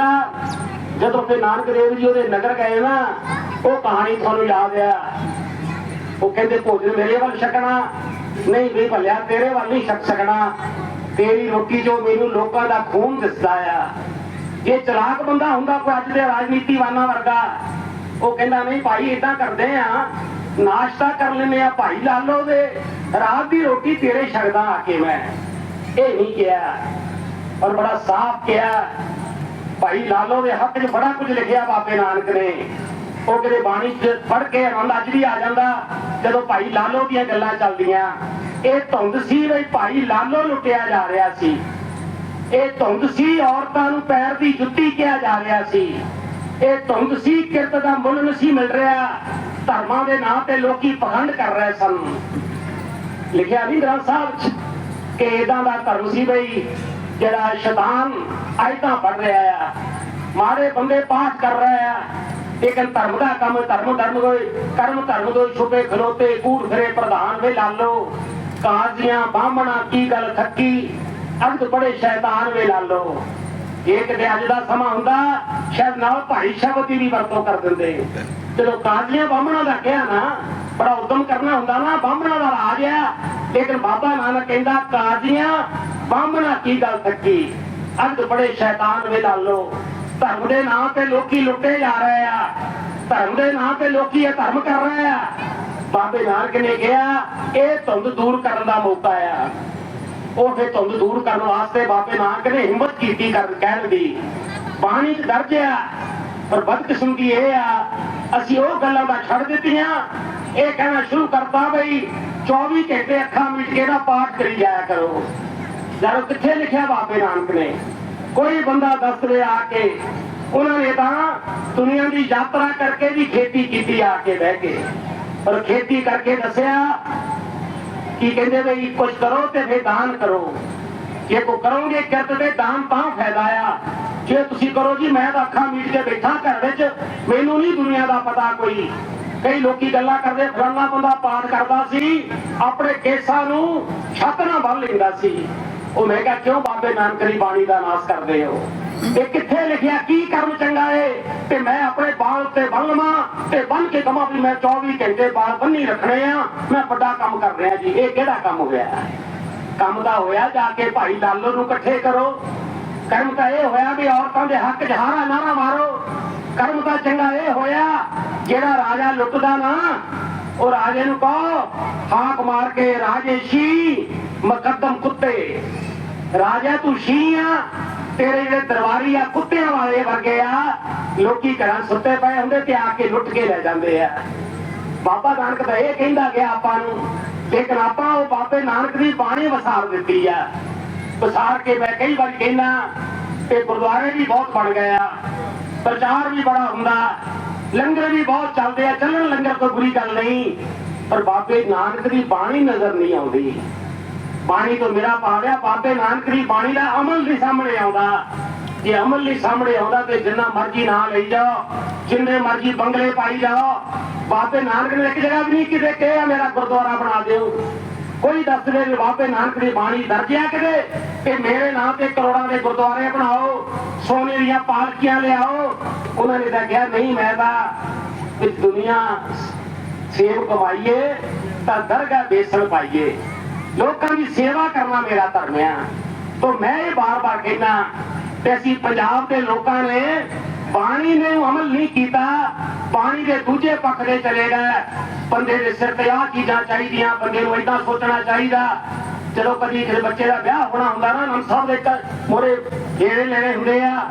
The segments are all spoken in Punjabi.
ਕਹਿੰਦਾ ਜਦੋਂ ਤੇ ਨਾਨਕ ਦੇਵ ਜੀ ਉਹਦੇ ਨਗਰ ਗਏ ਨਾ, ਉਹ ਕਹਾਣੀ ਤੁਹਾਨੂੰ ਯਾਦ ਆ। ਉਹ ਕਹਿੰਦੇ, ਭੋਜਨ ਮੇਰੇ ਵੱਲ ਛਕਣਾ, ਨਹੀਂ ਵੀ ਭਲਿਆ ਤੇਰੇ ਵੱਲ ਨਹੀਂ ਛਕ ਸਕਣਾ। ਤੇਰੀ ਰੋਟੀ ਜੋ ਮੈਨੂੰ ਲੋਕਾਂ ਦਾ ਖੂਨ ਦਿਸਦਾ ਆ। ਜੇ ਚਲਾਕ ਬੰਦਾ ਹੁੰਦਾ ਕੋਈ ਅੱਜ ਦੇ ਰਾਜਨੀਤੀਵਾਨਾਂ ਵਰਗਾ, ਉਹ ਕਹਿੰਦਾ, ਨਹੀਂ ਭਾਈ ਇਦਾਂ ਕਰਦੇ ਆ। ਨਾਸ਼ਤਾ ਕਰ ਲੈਨੇ ਆ, ਭਾਈ ਲਾਲੋ ਦੇ ਰਾਤ ਦੀ ਰੋਟੀ ਤੇਰੇ ਛਕਦਾ ਆ ਕੇ ਮੈਂ। ਇਹ ਨਹੀਂ ਕਿਹਾ। ਔਰ ਬੜਾ ਸਾਫ਼ ਕਿਹਾ। ਭਾਈ ਲਾਲੋ ਦੇ ਹੱਕ 'ਚ ਬੜਾ ਕੁਝ ਲਿਖਿਆ ਬਾਬੇ ਨਾਨਕ ਨੇ। ਉਹ ਕਿਤੇ ਬਾਣੀ 'ਚ ਪੜ੍ਹ ਕੇ ਆਨੰਦ ਅੱਜ ਵੀ ਆ ਜਾਂਦਾ, ਜਦੋਂ ਭਾਈ ਲਾਲੋ ਦੀਆਂ ਗੱਲਾਂ ਚੱਲਦੀਆਂ। ਇਹ ਧੁੰਦ ਸੀ ਵੀ ਭਾਈ ਲਾਲੋ ਲੁੱਟਿਆ ਜਾ ਰਿਹਾ ਸੀ। ਇਹ ਧੁੰਦ ਸੀ ਔਰਤਾਂ ਨੂੰ ਪੈਰ ਦੀ ਜੁੱਤੀ ਕਿਹਾ ਜਾ ਰਿਹਾ ਸੀ। ਇਹ ਧੁੰਦ ਸੀ ਕਿਰਤ ਦਾ ਮੁੱਲ ਨਹੀਂ ਸੀ ਮਿਲ ਰਿਹਾ। ਧਰਮਾਂ ਦੇ ਨਾਂ ਤੇ ਲੋਕੀ ਪਖੰਡ ਕਰ ਰਹੇ ਸਨ। ਲਿਖਿਆ ਨਹੀਂ ਗ੍ਰੰਥ ਸਾਹਿਬ 'ਚ ਕਿ ਇਦਾਂ ਦਾ ਧਰਮ ਸੀ ਬਈ ਜਿਹੜਾ ਸ਼ੈਤਾਨ ਆਇਤਾਂ ਪੜ ਰਿਹਾ ਆ। ਮਾੜੇ ਬੰਦੇ ਪਾਠ ਕਰ ਰਹੇ ਆ। ਲੇਕਿਨ ਧਰਮ ਦਾ ਕੰਮ, ਧਰਮ ਧਰਮ ਕੋਈ ਕਰਮ ਧਰਮ ਕੋਈ ਛੁਪੇ ਖਲੋਤੇ ਕੂੜ ਫਿਰੇ ਪ੍ਰਧਾਨ ਵੇ ਲਾਲੋ ਕਾਜ਼ੀਆਂ ਬਾਹਮਣਾ ਕੀ ਗੱਲ ਖੱਕੀ ਅਗਦ ਬੜੇ ਸ਼ੈਤਾਨ ਵੇ ਲਾਲੋ ਇਹ ਕਿਤੇ ਅੱਜ ਦਾ ਸਮਾਂ ਹੁੰਦਾ, ਸ਼ਾਇਦ ਨਾਲ ਭਾਈ ਸ਼ਬਦ ਦੀ ਵੀ ਵਰਤੋਂ ਕਰ ਦਿੰਦੇ। ਜਦੋਂ ਕਾਜ਼ੀਆਂ ਬਾਹਮਣਾ ਦਾ ਕਿਹਾ ਨਾ, ਬੜਾ ਉਦਮ ਕਰਨਾ ਹੁੰਦਾ ਨਾ, ਬਾਹਮਣਾ ਦਾ ਰਾਜ ਆ। ਲੇਕਿਨ ਬਾਬਾ ਨਾਨਕ ਕਹਿੰਦਾ ਕਾਜ਼ੀਆਂ ਬਾਹਮਣਾ ਕੀ ਗੱਲ ਥੱਕੀ ਅੱਜ ਬੜੇ ਸ਼ੈਤਾਨ ਵੇ ਲਾਲੋ ਧਰਮ ਦੇ ਨਾਂ ਤੇ ਲੋਕੀ ਲੁੱਟੇ ਜਾ ਰਹੇ ਆ। ਧਰਮ ਦੇ ਨਾਂ ਤੇ ਲੋਕੀ ਇਹ ਧਰਮ ਕਰ ਰਹੇ ਆ। ਬਾਬੇ ਨਾਨਕ ਨੇ ਕਿਹਾ, ਇਹ ਧੁੰਦ ਦੂਰ ਕਰਨ ਦਾ ਮੌਕਾ ਆ। ਉਹ ਫਿਰ ਧੁੰਦ ਦੂਰ ਕਰਨ ਵਾਸਤੇ ਬਾਬੇ ਨਾਨਕ ਨੇ ਹਿੰਮਤ ਕੀਤੀ ਕਰਨ ਕਹਿਣ ਦੀ। ਬਾਣੀ ਚ ਦਰਜ ਆ ਪਰ ਬਦਕਿਸਮਤੀ ਇਹ ਆ, ਅਸੀਂ ਉਹ ਗੱਲਾਂ ਦਾ ਛੱਡ ਦਿੱਤੀਆਂ। ਇਹ ਕਹਿਣਾ ਸ਼ੁਰੂ ਕਰਤਾ ਬਈ 24 ਘੰਟੇ ਅੱਖਾਂ ਮੀਟ ਕੇ ਨਾ ਪਾਠ ਕਰੀ ਜਾਇਆ ਕਰੋ। ਜਦੋਂ ਕਿੱਥੇ ਲਿਖਿਆ ਬਾਬੇ ਨਾਨਕ ਨੇ? ਕੋਈ ਬੰਦਾ ਦੱਸਵੇ ਆ ਕੇ, ਉਹਨਾਂ ਨੇ ਤਾਂ ਦੁਨੀਆ ਦੀ ਯਾਤਰਾ ਕਰਕੇ ਵੀ ਖੇਤੀ ਕੀਤੀ ਆ ਕੇ ਬਹਿ ਕੇ। ਪਰ ਖੇਤੀ ਕਰਕੇ ਦੱਸਿਆ ਕੀ ਕਹਿੰਦੇ ਬਈ ਕੁਝ ਕਰੋ ਤੇ ਫਿਰ ਦਾਨ ਕਰੋ। ਜੇ ਕੋ ਕਰੋਗੇ ਕਿਰਤ ਤੇ ਦਾਨ ਤਾਂ ਫਾਇਦਾ ਆ। ਜੇ ਤੁਸੀਂ ਕਰੋ ਜੀ, ਮੈਂ ਤਾਂ ਅੱਖਾਂ ਮੀਟ ਕੇ ਬੈਠਾ ਘਰ ਵਿੱਚ, ਮੈਨੂੰ ਨਹੀਂ ਦੁਨੀਆ ਦਾ ਪਤਾ ਕੋਈ। ਕਈ ਲੋਕੀ ਗੱਲਾਂ ਕਰਦੇ ਫਲਾਣਾ ਬੰਦਾ ਪਾਠ ਕਰਦਾ ਸੀ, ਆਪਣੇ ਕੇਸਾਂ ਨੂੰ ਛੱਤ ਨਾਲ ਬੰਨ ਲੈਂਦਾ ਸੀ। ਉਹ ਮੈਂ ਕਿਹਾ, ਕਿਉਂ ਬਾਬੇ ਨਾਨਕ ਦੀ ਬਾਣੀ ਦਾ ਨਾਸ ਕਰਦੇ ਹੋ? ਇਹ ਕਿੱਥੇ ਲਿਖਿਆ? ਕੀ ਕਰਮ ਚੰਗਾ ਏ? ਤੇ ਮੈਂ ਆਪਣੇ ਬਾਲ ਤੇ ਬੰਨਵਾਂ ਤੇ ਬੰਨ ਕੇ ਕਮਾਂ ਵੀ ਮੈਂ 24 ਘੰਟੇ ਬਾਲ ਬੰਨੀ ਰੱਖਣੇ ਆ। ਮੈਂ ਵੱਡਾ ਕੰਮ ਕਰ ਰਿਹਾ ਜੀ। ਇਹ ਕਿਹੜਾ ਕੰਮ ਹੋਇਆ? ਕੰਮ ਦਾ ਹੋਇਆ ਜਾ ਕੇ ਭਾਈ ਲਾਲੋ ਨੂੰ ਇਕੱਠੇ ਕਰੋ। ਕਰਮ ਤਾਂ ਇਹ ਹੋਇਆ ਵੀ ਔਰਤਾਂ ਦੇ ਹੱਕ 'ਚ ਹਾਰਾ ਨਾਰਾ ਮਾਰੋ। ਕਰਮ ਤਾਂ ਚੰਗਾ ਇਹ ਹੋਇਆ। ਜਿਹੜਾ ਰਾਜਾ ਲੁੱਟਦਾ ਨਾ ਉਹ ਰਾਜੇ ਨੂੰ ਕਹੋ, ਹਾਕ ਮਾਰ ਕੇ ਰਾਜੇਸ਼ੀ ਮੁਕੱਦਮ ਕੁੱਤੇ। ਰਾਜਾ ਤੂੰ ਸ਼ੀ ਆ, ਤੇਰੇ ਜਿਹੜੇ ਦਰਬਾਰੀ ਆ, ਕੁੱਤਿਆਂ ਵਾਲੇ ਵਰਗੇ ਆ, ਲੋਕੀ ਘਰਾਂ ਸੁੱਤੇ ਪਏ ਹੁੰਦੇ ਤੇ ਆ ਕੇ ਲੁੱਟ ਕੇ ਲੈ ਜਾਂਦੇ ਆ। ਬਾਬਾ ਨਾਨਕ ਤਾਂ ਇਹ ਕਹਿੰਦਾ ਗਿਆ ਆਪਾਂ ਨੂੰ, ਲੇਕਿਨ ਆਪਾਂ ਉਹ ਬਾਬੇ ਨਾਨਕ ਦੀ ਬਾਣੀ ਵਸਾਰ ਦਿੱਤੀ ਆ। ਵਸਾਰ ਕੇ ਮੈਂ ਕਈ ਵਾਰ ਕਹਿੰਦਾ, ਤੇ ਗੁਰਦੁਆਰੇ ਵੀ ਬਹੁਤ ਬਣ ਗਏ ਆ, ਪ੍ਰਚਾਰ ਵੀ ਬੜਾ ਹੁੰਦਾ, ਲੰਗਰ ਵੀ ਬਹੁਤ ਚੱਲਦੇ ਆ ਕੋਈ ਬੁਰੀ ਗੱਲ ਨਹੀਂ, ਪਰ ਬਾਬੇ ਨਾਨਕ ਦੀ ਬਾਣੀ ਨਜ਼ਰ ਨਹੀਂ ਆਉਂਦੀ। ਬਾਣੀ ਤੋਂ ਮੇਰਾ ਭਾਵਿਆ ਬਾਬੇ ਨਾਨਕ ਦੀ ਬਾਣੀ ਦਾ ਅਮਲ ਨਹੀਂ ਸਾਹਮਣੇ ਆਉਂਦਾ। ਜੇ ਅਮਲ ਨਹੀਂ ਸਾਹਮਣੇ ਆਉਂਦਾ ਤੇ ਜਿੰਨਾ ਮਰਜ਼ੀ ਨਾਂ ਲਈ ਜਾਓ, ਜਿੰਨੇ ਮਰਜ਼ੀ ਬੰਗਲੇ ਪਾਈ ਜਾਓ, ਬਾਬੇ ਨਾਨਕ ਨੇ ਇੱਕ ਜਗ੍ਹਾ ਵੀ ਨਹੀਂ ਕਿਤੇ ਕਿਹਾ, ਮੇਰਾ ਗੁਰਦੁਆਰਾ ਬਣਾ ਦਿਓ। ਕੋਈ ਦੱਸ ਦੇ ਬਾਬੇ ਨਾਨਕ ਦੀ ਬਾਣੀ ਦਰਜ ਕਿਤੇ? ਕਿ ਮੇਰੇ ਨਾਂ ਤੇ ਕਰੋੜਾਂ ਦੇ ਗੁਰਦੁਆਰੇ ਬਣਾਓ, ਸੋਨੇ ਦੀਆਂ ਪਾਲਕੀਆਂ ਲਿਆਓ। ਉਹਨਾਂ ਨੇ ਤਾਂ ਕਿਹਾ, ਨਹੀਂ, ਮੈਂ ਤਾਂ ਵੀ ਦੁਨੀਆ ਸੇਵ ਕਮਾਈਏ, ਤਾਂ ਦਰਗਾਹ ਬੇਸਣ ਪਾਈਏ। ਲੋਕਾਂ ਦੀ ਸੇਵਾ ਕਰਨਾ ਮੇਰਾ ਧਰਮ ਆ। ਤੋਂ ਮੈਂ ਇਹ ਬਾਰ-ਬਾਰ ਕਹਿਣਾ ਤੇ ਅਸੀਂ ਪੰਜਾਬ ਦੇ ਲੋਕਾਂ ਨੇ ਬਾਣੀ ਨੇ ਅਮਲ ਨਹੀਂ ਕੀਤਾ ਪਾਣੀ ਦੇ ਦੂਜੇ ਪੱਖ ਦੇ ਚਲੇ ਗਏ। ਬੰਦੇ ਦੇ ਸਿਰ ਤੇ ਆਹ ਚੀਜ਼ਾਂ ਚਾਹੀਦੀਆਂ, ਬੰਦੇ ਨੂੰ ਇਦਾਂ ਸੋਚਣਾ ਚਾਹੀਦਾ। ਜਦੋਂ ਕਦੀ ਕਿਸੇ ਬੱਚੇ ਦਾ ਵਿਆਹ ਹੋਣਾ ਹੁੰਦਾ ਨਾ ਨਮ ਸਾਹਿਬ ਦੇ ਮੋਰੇ ਫੇਰੇ ਲੈਣੇ ਹੁੰਦੇ ਆ।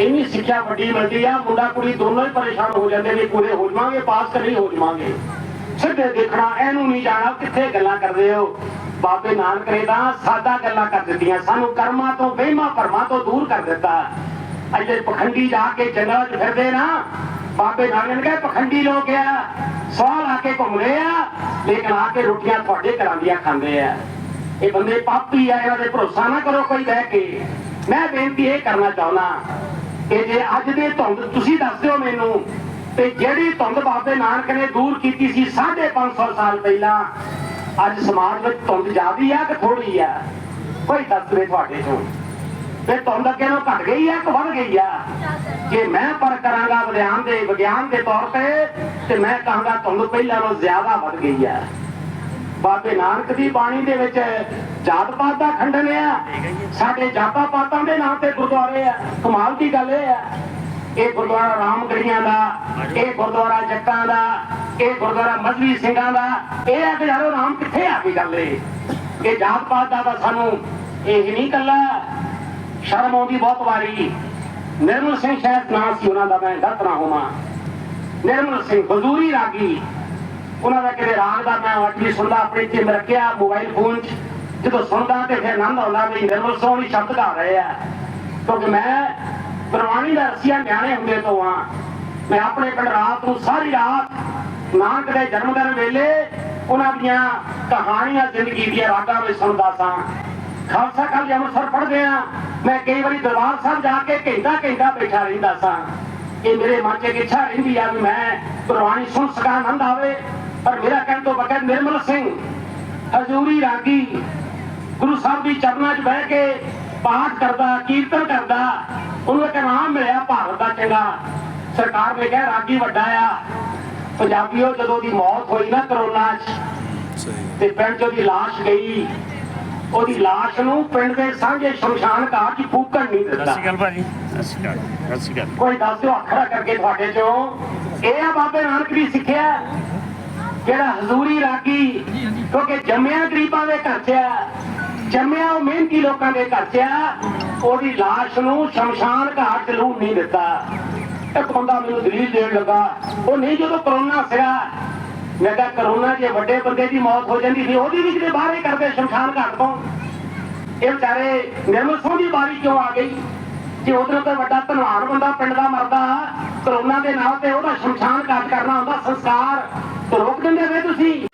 ਇੰਨੀ ਸਿੱਖਿਆ ਵੱਡੀ ਮਿਲਦੀ ਆ, ਮੁੰਡਾ ਕੁੜੀ ਦੋਨੋਂ ਹੀ ਪਰੇਸ਼ਾਨ ਹੋ ਜਾਂਦੇ ਨੇ, ਪੂਰੇ ਹੋ ਜਾਵਾਂਗੇ, ਪਾਸ ਕਰੀ ਹੋ ਜਾਵਾਂਗੇ। ਸਿੱਧੇ ਦੇਖਣਾ, ਇਹਨੂੰ ਨਹੀਂ ਜਾਣਾ, ਕਿੱਥੇ ਗੱਲਾਂ ਕਰਦੇ ਹੋ? ਬਾਬੇ ਨਾਨਕ ਨੇ ਤਾਂ ਸਾਦਾ ਗੱਲਾਂ ਕਰ ਦਿੱਤੀਆਂ, ਸਾਨੂੰ ਕਰਮਾਂ ਤੋਂ, ਵਹਿਮਾਂ ਭਰਮਾਂ ਤੋਂ ਦੂਰ ਕਰ ਦਿੱਤਾ। ਅਜੇ ਪਖੰਡੀ ਜਾ ਕੇ ਜੰਗਲਾਂ 'ਚ ਫਿਰਦੇ ਨਾ, ਬਾਬੇ ਨਾਨਕ ਨੇ ਕਿਹਾ, ਪਖੰਡੀ ਲੋਕ ਆ, ਸਵਾਲ ਆ ਕੇ ਘੁੰਮਦੇ ਆ, ਲੇਕਿਨ ਆ ਕੇ ਰੋਟੀਆਂ ਤੁਹਾਡੇ ਘਰਾਂ ਦੀਆਂ ਖਾਂਦੇ ਆ। ਇਹ ਬੰਦੇ ਪਾਪੀ ਆ, ਇਹਨਾਂ ਦੇ ਭਰੋਸਾ ਨਾ ਕਰੋ ਕੋਈ ਬਹਿ ਕੇ। ਮੈਂ ਬੇਨਤੀ ਇਹ ਕਰਨਾ ਚਾਹੁੰਦਾ ਕਿ ਜੇ ਅੱਜ ਦੇ ਧੁੰਦ, ਤੁਸੀਂ ਦੱਸ ਦਿਓ ਮੈਨੂੰ ਤੇ ਜਿਹੜੀ ਧੁੰਦ ਬਾਬੇ ਨਾਨਕ ਨੇ ਦੂਰ ਕੀਤੀ ਸੀ 550 ਸਾਲ ਪਹਿਲਾਂ, ਅੱਜ ਸਮਾਜ ਵਿੱਚ ਧੁੰਦ ਜ਼ਿਆਦੀ ਆ ਕਿ ਥੋੜੀ ਆ? ਕੋਈ ਦੱਸ ਦੇ ਤੁਹਾਡੇ ਤੋਂ ਤੇ ਧੁੰਦ ਅੱਗੇ ਨੂੰ ਘਟ ਗਈ ਆ ਕਿ ਵੱਧ ਗਈ ਆ? ਜੇ ਮੈਂ ਪਰ ਕਰਾਂਗਾ ਵਿਗਿਆਨ ਦੇ ਵਿਗਿਆਨ ਦੇ ਤੌਰ ਤੇ ਤੇ ਮੈਂ ਕਹਾਂਗਾ ਧੁੰਦ ਪਹਿਲਾਂ ਨਾਲੋਂ ਜ਼ਿਆਦਾ ਵੱਧ ਗਈ ਆ। ਬਾਬੇ ਨਾਨਕ ਦੀ ਬਾਣੀ ਦੇ ਵਿੱਚ ਜਾਤ ਪਾਤ ਦਾ ਖੰਡਨ ਆ। ਸਾਡੇ ਜਾਤਾਂ ਪਾਤਾਂ ਦੇ ਨਾਂ ਤੇ ਗੁਰਦੁਆਰੇ ਆ। ਕਮਾਲ ਦੀ ਗੱਲ ਇਹ ਆ। ਇਹ ਗੁਰਦੁਆਰਾ ਰਾਮਗੜੀਆਂ ਦਾ, ਇਹ ਗੁਰਦੁਆਰਾ ਜੱਟਾਂ ਦਾ, ਇਹ ਗੁਰਦੁਆਰਾ ਮਜ਼੍ਹਬੀ ਸਿੰਘਾਂ ਦਾ। ਇਹ ਆ ਕਿ ਯਾਰੋ ਰਾਮ ਕਿੱਥੇ ਆ ਗਈ ਗੱਲ ਇਹ? ਇਹ ਜਾਤ ਪਾਤ ਦਾ ਤਾਂ ਸਾਨੂੰ ਇਹ ਨਹੀਂ ਕੱਲਾ ਸ਼ਰਮ ਆਉਂਦੀ ਬਹੁਤ ਵਾਰੀ। ਨਿਰਮਲ ਸਿੰਘ ਸ਼ਾਇਦ ਨਾਂ ਸੀ ਉਹਨਾਂ ਦਾ, ਮੈਂ ਗਲਤ ਹੋਵਾਂ। ਨਿਰਮਲ ਸਿੰਘ ਬਜ਼ੂਰੀ ਰਾਗੀ। ਉਹਨਾਂ ਦਾ ਕਿਤੇ ਰਾਗ ਦਾ ਮੈਂ ਅੱਜ ਵੀ ਸੁਣਦਾ, ਆਪਣੇ ਤੇ ਰੱਖਿਆ ਮੋਬਾਈਲ ਫੋਨ 'ਚ। ਜਦੋਂ ਸੁਣਦਾ ਤੇ ਫਿਰ ਆਨੰਦ ਆਉਂਦਾ ਵੀ ਨਿਰਮਲ ਸੋਹਣੀ ਸ਼ਬਦ ਗਾ ਰਹੇ ਆ। ਕਿਉਂਕਿ ਮੈਂ ਗੁਰਬਾਣੀ ਦਾ ਰਸੀਆ ਨਿਆਣੇ ਹੁੰਦੇ ਤੋਂ ਆ। ਮੈਂ ਆਪਣੇ ਪਿੰਡ ਰਾਤ ਨੂੰ ਸਾਰੀ ਰਾਤ ਨਾਨਕ ਦੇ ਜਨਮ ਦਿਨ ਵੇਲੇ ਉਹਨਾਂ ਦੀਆਂ ਕਹਾਣੀਆਂ ਜ਼ਿੰਦਗੀ ਦੀਆਂ ਰਾਗਾਂ ਵਿੱਚ ਸੁਣਦਾ ਸਾਂ। ਖਾਲਸਾ ਕਾਲਜ ਅੰਮ੍ਰਿਤਸਰ ਪੜ੍ਹਦੇ ਆ। ਮੈਂ ਕਈ ਵਾਰੀ ਦਰਬਾਰ ਸਾਹਿਬ ਜਾ ਕੇ ਘੰਟਾ ਘੰਟਾ ਬੈਠਾ ਰਹਿੰਦਾ ਸਾਂ। ਇਹ ਮੇਰੇ ਮਨ 'ਚ ਇੱਕ ਇੱਛਾ ਰਹਿੰਦੀ ਆ ਵੀ ਮੈਂ ਗੁਰਬਾਣੀ ਸੁਣ ਸਕਾਂ, ਆਨੰਦ ਆਵੇ। ਪਰ ਮੇਰਾ ਕਹਿਣ ਤੋਂ ਬਗੈਰ ਨਿਰਮਲ ਸਿੰਘ ਹਜ਼ੂਰੀ ਰਾਗੀ ਗੁਰੂ ਸਾਹਿਬ ਦੀ ਚਰਨਾਂ 'ਚ ਬਹਿ ਕੇ ਪਾਠ ਕਰਦਾ ਕੀਰਤਨ ਕਰਦਾ ਉਹਨੂੰ ਇੱਕ ਨਾਮ ਮਿਲਿਆ ਭਾਰਤ ਦਾ ਚੰਗਾ। ਸਰਕਾਰ ਨੇ ਕਿਹਾ ਰਾਗੀ ਵੱਡਾ ਆ। ਪੰਜਾਬੀਓ ਜਦੋਂ ਦੀ ਮੌਤ ਹੋਈ ਨਾ ਕਰੋਨਾ 'ਚ ਤੇ ਪਿੰਡ 'ਚ ਉਹਦੀ ਲਾਸ਼ ਗਈ। ਉਹਦੀ ਲਾਸ਼ ਨੂੰ ਪਿੰਡ ਦੇ ਸਾਂਝੇ ਸ਼ਮਸ਼ਾਨ ਘਾਟ 'ਚ ਫੂਕਣ ਨਹੀਂ ਸਤਿ ਦਿੱਤਾ ਸ਼੍ਰੀ ਅਕਾਲ ਭਾਜੀ। ਸਤਿ ਸ਼੍ਰੀ ਅਕਾਲ ਸਤਿ ਸ਼੍ਰੀ ਅਕਾਲ। ਕੋਈ ਦੱਸ ਦਿਓ ਅੱਖੜਾ ਕਰਕੇ ਤੁਹਾਡੇ ਚੋਂ। ਇਹ ਆ ਬਾਬੇ ਨਾਨਕ ਦੀ ਸਿੱਖਿਆ। ਜਿਹੜਾ ਹਜ਼ੂਰੀ ਰਾਗੀ, ਕਿਉਂਕਿ ਜੰਮਿਆ ਗਰੀਬਾਂ ਦੇ ਘਰ 'ਚ ਆ, ਜੰਮਿਆ ਉਹ ਮਿਹਨਤੀ ਲੋਕਾਂ ਦੇ ਘਰ 'ਚ ਆ, ਉਹਦੀ ਲਾਸ਼ ਨੂੰ ਸ਼ਮਸ਼ਾਨ ਘਾਟ 'ਚ ਲੂਣ ਨਹੀਂ ਦਿੱਤਾ। ਇੱਕ ਬੰਦਾ ਮੈਨੂੰ ਦਲੀਲ ਦੇਣ ਲੱਗਾ, ਉਹ ਨਹੀਂ ਜਦੋਂ ਕਰੋਨਾ ਸੀਗਾ ਮੈਂ ਕਿਹਾ ਕਰੋਨਾ ਜੇ ਵੱਡੇ ਬੰਦੇ ਦੀ ਮੌਤ ਹੋ ਜਾਂਦੀ ਸੀ, ਉਹਦੀ ਵੀ ਕਿਤੇ ਬਾਹਰ ਹੀ ਕਰਦੇ ਸ਼ਮਸ਼ਾਨ ਘਾਟ ਤੋਂ। ਇਹ ਵਿਚਾਰੇ ਨਿਰਮਲ ਸਿੰਘ ਦੀ ਬਾਰੀ ਕਿਉਂ ਆ ਗਈ? ਜੇ ਉਧਰ ਕੋਈ ਵੱਡਾ ਧਨਵਾਨ ਬੰਦਾ ਪਿੰਡ ਦਾ ਮਰਦਾ, ਕਰੋਨਾ ਦੇ ਨਾਲ ਤੇ ਉਹਦਾ ਸ਼ਮਸ਼ਾਨ ਘਾਟ ਕਰਨਾ ਹੁੰਦਾ, ਸੰਸਕਾਰ ਤੇ ਰੋਕ ਦਿੰਦੇ ਵੇ ਤੁਸੀਂ?